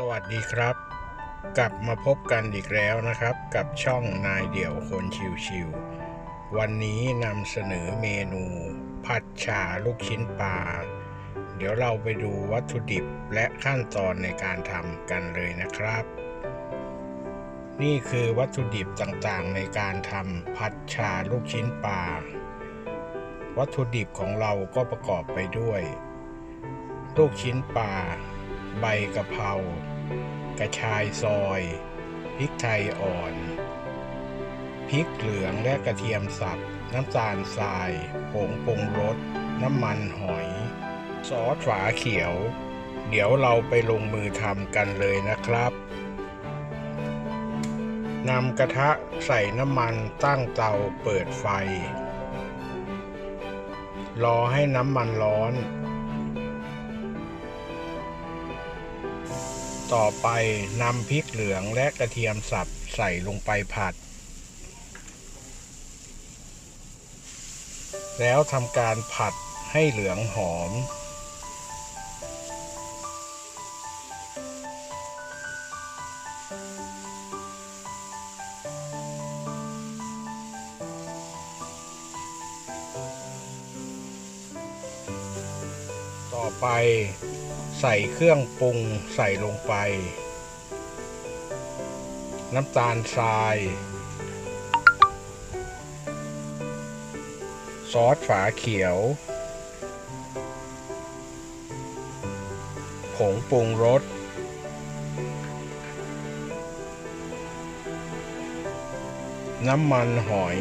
สวัสดีครับ กลับมาพบกันอีกแล้วนะครับ กับช่องนายเดี่ยวคนชิวๆวันนี้นำเสนอเมนู ผัดฉ่าลูกชิ้นปลาเดี๋ยวเราไปดูวัตถุดิบและขั้นตอนในการทำกันเลยนะครับ นี่คือวัตถุดิบต่างๆ ในการทำผัดฉ่าลูกชิ้นปลาวัตถุดิบของเราก็ประกอบไปด้วย ลูกชิ้นปลา ใบกะเพรากระชายซอยพริกไทยอ่อนพริกเหลืองและกระเทียมสับ น้ำตาลทรายผงปรุงรส น้ำมันหอย ซอสฝาเขียว เดี๋ยวเราไปลงมือทำกันเลยนะครับนำกระทะใส่น้ำมันตั้งเตาเปิดไฟ รอให้น้ำมันร้อน ต่อไปนำพริกเหลืองและกระเทียมสับใส่ลงไปผัด แล้วทำการผัดให้เหลืองหอม ต่อไป ใส่เครื่องปรุงใส่ลงไป น้ำตาลทราย ซอสฝาเขียว ผงปรุงรสน้ำมันหอย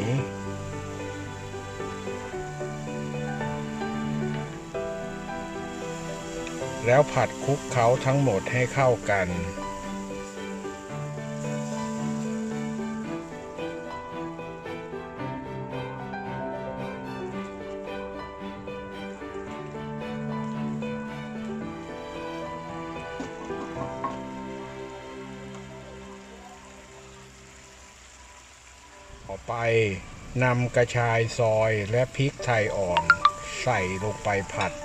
แล้วผัดคลุกเคล้าทั้งหมดให้เข้ากัน ต่อไปนำกระชายซอยและพริกไทยอ่อน ใส่ลงไปผัด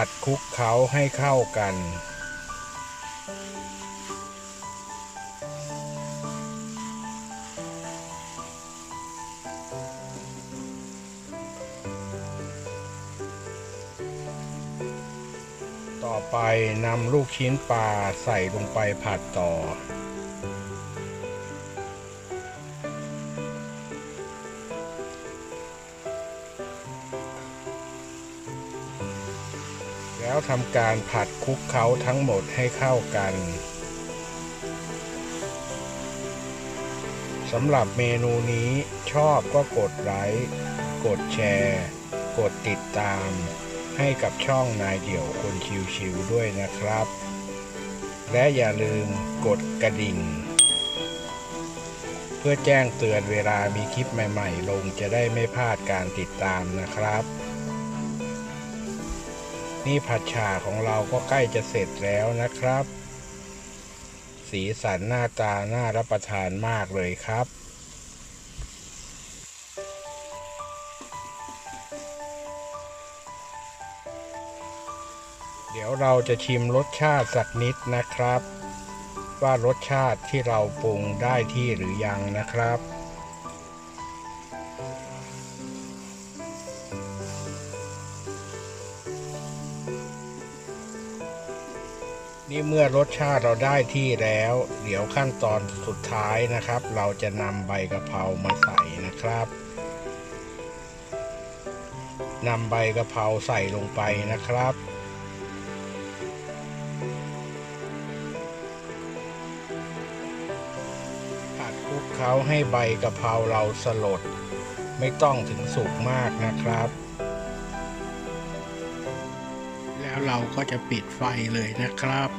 ผัดคลุกเคล้าให้เข้ากัน ต่อไปนำลูกชิ้นปลาใส่ลงไปผัดต่อ แล้วทำการผัดคลุกเคล้าทั้งหมดให้เข้ากันสำหรับเมนูนี้ชอบก็กดไลค์กดแชร์ กดติดตาม ให้กับช่องนายเดี่ยวคนชิวๆด้วยนะครับ และอย่าลืมกดกระดิ่ง เพื่อแจ้งเตือนเวลามีคลิปใหม่ๆ ลงจะได้ไม่พลาดการติดตามนะครับ นี่ผัดฉ่าของเราก็ใกล้จะเสร็จแล้วนะครับ สีสันหน้าตาน่ารับประทานมากเลยครับเดี๋ยวเราจะชิมรสชาติสักนิดนะครับ ว่ารสชาติที่เราปรุงได้ที่หรือยังนะครับ นี่เมื่อรสชาติเราได้ที่แล้ว เดี๋ยวขั้นตอนสุดท้ายนะครับ เราจะนำใบกะเพรามาใส่นะครับนำใบกะเพราใส่ลงไปนะครับ ผัดคลุกเคล้าให้ใบกะเพราเราสลด ไม่ต้องถึงสุกมากนะครับ แล้วเราก็จะปิดไฟเลยนะครับ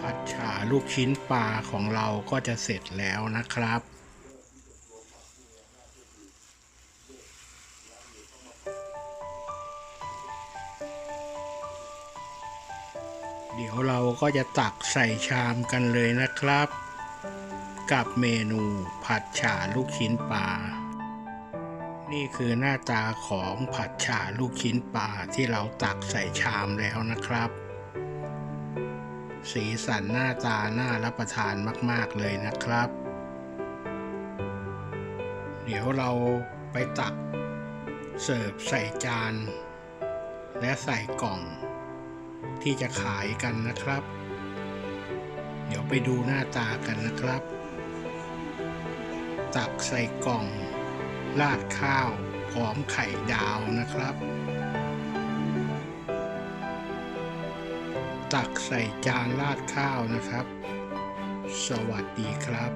ผัดฉาลูกชิ้นปลาของเราก็จะเสร็จแล้วนะครับ เดี๋ยวเราก็จะตักใส่ชามกันเลยนะครับ กับเมนูผัดฉ่าลูกชิ้นปลา นี่คือหน้าตาของผัดฉ่าลูกชิ้นปลาที่เราตักใส่ชามแล้วนะครับ สีสันหน้าตาน่ารับประทานมาก ๆ เลยนะครับ เดี๋ยวเราไปตักเสิร์ฟใส่จาน และใส่กล่อง ที่จะขายกันนะครับ เดี๋ยวไปดูหน้าตากันนะครับ ตักใส่กล่อง ราดข้าวพร้อมไข่ดาวนะครับ ตักใส่จานราดข้าวนะครับ สวัสดีครับ